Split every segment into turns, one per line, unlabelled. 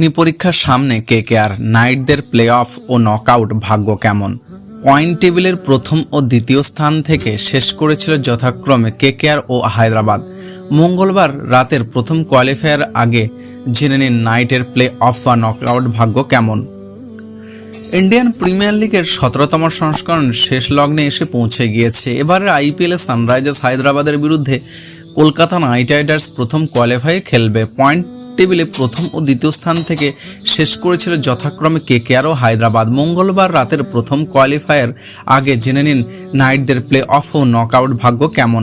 অগ্নি পরীক্ষার সামনে K K R নাইটদের প্লে অফ ও নকআউট ভাগ্য কেমন? পয়েন্ট টেবিলের প্রথম ও দ্বিতীয় স্থান থেকে শেষ করেছিল যথাক্রমে কে কে আর ও হায়দ্রাবাদ। মঙ্গলবার রাতের প্রথম কোয়ালিফায়ার আগে জেনে নিন নাইটের প্লে অফ বা নকআউট ভাগ্য কেমন। ইন্ডিয়ান প্রিমিয়ার লিগের সতেরোতম সংস্করণ শেষ লগ্নে এসে পৌঁছে গিয়েছে। এবারের আইপিএলে সানরাইজার্স হায়দ্রাবাদের বিরুদ্ধে কলকাতা নাইট রাইডার্স প্রথম কোয়ালিফাই খেলবে। পয়েন্ট টেবিলে প্রথম ও দ্বিতীয় স্থান থেকে শেষ করেছিল যথাক্রমে কেকেআর ও হায়দ্রাবাদ। মঙ্গলবার রাতের প্রথম কোয়ালিফায়ার আগে জেনে নিন নাইটদের প্লে অফ ও নকআউট ভাগ্য কেমন।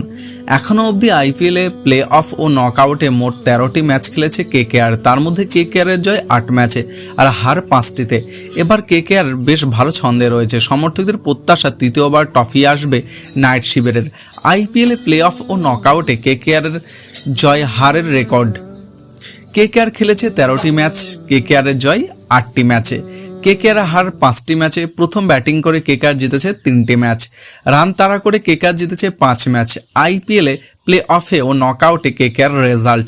এখনও অবধি আইপিএলে প্লে অফ ও নকআউটে মোট তেরোটি ম্যাচ খেলেছে কেকেআর তার মধ্যে কেকেআরের জয় আট ম্যাচে আর হার পাঁচটিতে। এবার কেকেআর বেশ ভালো ছন্দে রয়েছে। সমর্থকদের প্রত্যাশা তৃতীয়বার ট্রফি আসবে নাইট শিবিরের। আইপিএলে প্লে অফ ও নকআউটে কেকেআরের জয় হারের রেকর্ড। কেকেআর খেলেছে তেরোটি ম্যাচ, কেকেআরের জয় আটটি ম্যাচে। কেকেআর হার পাঁচটি ম্যাচে, প্রথম ব্যাটিং করে কেকেআর জিতেছে তিনটি ম্যাচ। রান তাড়া করে কেকেআর জিতেছে পাঁচ ম্যাচ। আইপিএলে প্লে অফে ও নকআউটে কেকেআর রেজাল্ট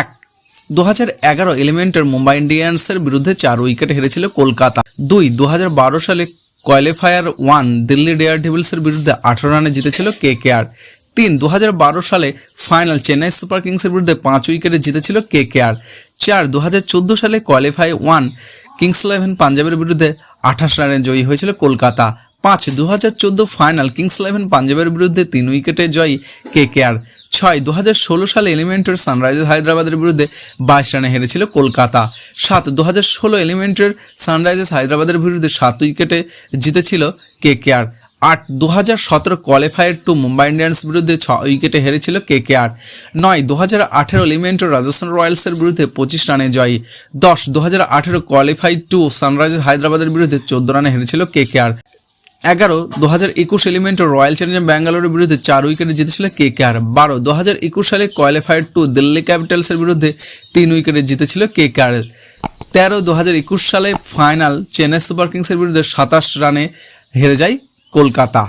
এক। দু হাজার এগারো এলিমেন্টের মুম্বাই ইন্ডিয়ান্সের বিরুদ্ধে চার উইকেট হেরেছিল কলকাতা। দুই, দু হাজার বারো সালে কোয়ালিফায়ার ওয়ান দিল্লি ডেয়ার ডেভিলসের বিরুদ্ধে আঠারো রানে জিতেছিল কেকেআর। তিন দু সালে ফাইনাল চেন্নাই সুপার কিংসের বিরুদ্ধে পাঁচ উইকেটে জিতেছিল কে কে আর চার দু সালে কোয়ালিফাই ওয়ান কিংস ইলেভেন পাঞ্জাবের বিরুদ্ধে আঠাশ রানে জয়ী হয়েছিল কলকাতা। পাঁচ দু ফাইনাল কিংস ইলেভেন পাঞ্জাবের বিরুদ্ধে তিন উইকেটে জয়ী কে কে আর ছয় দু হাজার ষোলো সালে এলিমেন্টের সানরাইজার্স হায়দ্রাবাদের বিরুদ্ধে বাইশ রানে হেরেছিল কলকাতা। সাত দু হাজার ষোলো এলিমেন্টের সানরাইজার্স হায়দ্রাবাদের বিরুদ্ধে সাত উইকেটে জিতেছিল কে কে আর আট দু হাজার সতেরো কোয়ালিফায়ার টু মুম্বাই ইন্ডিয়ান্স বিরুদ্ধে ছ উইকেটে হেরেছিল কে কে আর নয় দু হাজার আঠেরো এলিমেন্টের রাজস্থান রয়্যালসের বিরুদ্ধে পঁচিশ রানে জয়ী। দশ দু হাজার আঠেরো কোয়ালিফাই টু সানরাইজার্স হায়দ্রাবাদের বিরুদ্ধে চোদ্দ রানে হেরেছিল কে কে আর এগারো দু হাজার একুশ এলিমেন্টের রয়্যাল চ্যালেঞ্জার ব্যাঙ্গালোরের বিরুদ্ধে চার উইকেটে জিতেছিল কে কে আর বারো দু হাজার একুশ সালে কোয়ালিফায়ার টু দিল্লি ক্যাপিটালসের বিরুদ্ধে তিন উইকেটে জিতেছিল কে কে আর তেরো দু হাজার একুশ সালে ফাইনাল চেন্নাই সুপার কিংসের বিরুদ্ধে সাতাশ রানে হেরে যায় কলকাতা।